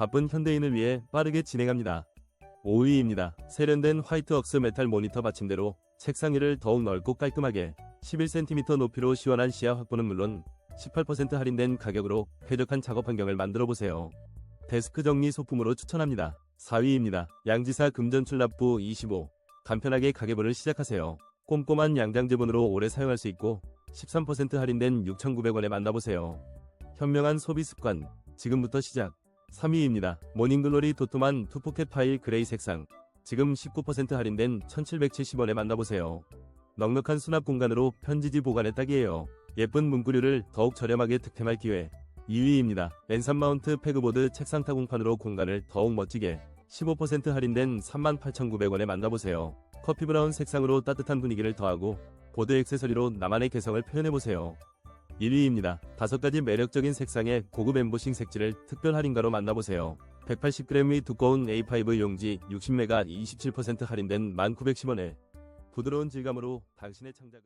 바쁜 현대인을 위해 빠르게 진행합니다. 5위입니다. 세련된 화이트 억스 메탈 모니터 받침대로 책상 위를 더욱 넓고 깔끔하게 11cm 높이로 시원한 시야 확보는 물론 18% 할인된 가격으로 쾌적한 작업 환경을 만들어 보세요. 데스크 정리 소품으로 추천합니다. 4위입니다. 양지사 금전출 납부 25. 간편하게 가계부를 시작하세요. 꼼꼼한 양장 지분으로 오래 사용할 수 있고 13% 할인된 6,900원에 만나보세요. 현명한 소비 습관. 지금부터 시작. 3위입니다. 모닝글로리 도톰한 투포켓 파일 그레이 색상. 지금 19% 할인된 1,770원에 만나보세요. 넉넉한 수납 공간으로 편지지 보관에 딱이에요. 예쁜 문구류를 더욱 저렴하게 득템할 기회. 2위입니다. 랜선 마운트 패그보드 책상 타공판으로 공간을 더욱 멋지게 15% 할인된 38,900원에 만나보세요. 커피 브라운 색상으로 따뜻한 분위기를 더하고 보드 액세서리로 나만의 개성을 표현해보세요. 1위입니다. 다섯 가지 매력적인 색상의 고급 엠보싱 색지를 특별 할인가로 만나보세요. 180g의 두꺼운 A5 용지 60메가 27% 할인된 1910원에 부드러운 질감으로 당신의 창작을